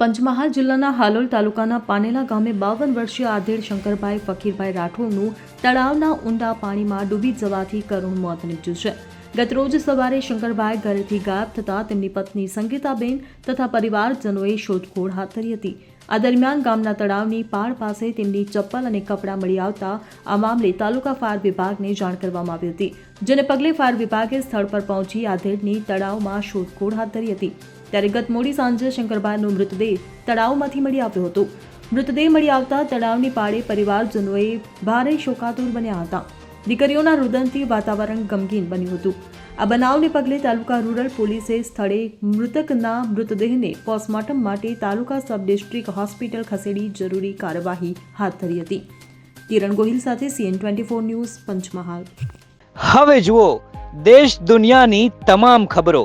પંચમહાલ જિલ્લાના હાલોલ તાલુકાના પાનેલા ગામે બાવન વર્ષીય આધેડ શંકરભાઈ ફકીરભાઈ રાઠોડનું તળાવના ઊંડા પાણીમાં ડૂબી જવાથી કરુણ મોત નીપજ્યું છે. ગતરોજ સવારે શંકરભાઈ ઘરેથી ગાયબ થતાં તેમની પત્ની સંગીતાબેન તથા પરિવારજનોએ શોધખોળ હાથ ધરી હતી. આ દરમિયાન ગામના તળાવની પાળ પાસે તેમની ચપ્પલ અને કપડાં મળી આવતા આ મામલે તાલુકા ફાયર વિભાગને જાણ કરવામાં આવી હતી, જેને પગલે ફાયર વિભાગે સ્થળ પર પહોંચી આધેડની તળાવમાં શોધખોળ હાથ ધરી હતી. ત્યારે ગત મોડી સાંજે શંકરભાઈનો મૃતદેહ તળાવમાંથી મળી આવ્યો હતો. મૃતદેહ મળી આવતા તળાવની પાળે પરિવારજનોએ ભારે શોકાતુર બન્યા હતા. દીકરીઓના રુદનથી વાતાવરણ ગમગીન બન્યું હતું. આ બનાવને પગલે તાલુકા રૂરલ પોલીસે સ્થળે મૃતકના મૃતદેહને પોસ્ટમોર્ટમ માટે તાલુકા સબ ડિસ્ટ્રિક્ટ હોસ્પિટલ ખસેડી જરૂરી કાર્યવાહી હાથ ધરી હતી. કિરણ ગોહિલ સાથે CN twenty four news Panchmahal. હવે જુઓ, દેશ દુનિયાની તમામ ખબરો.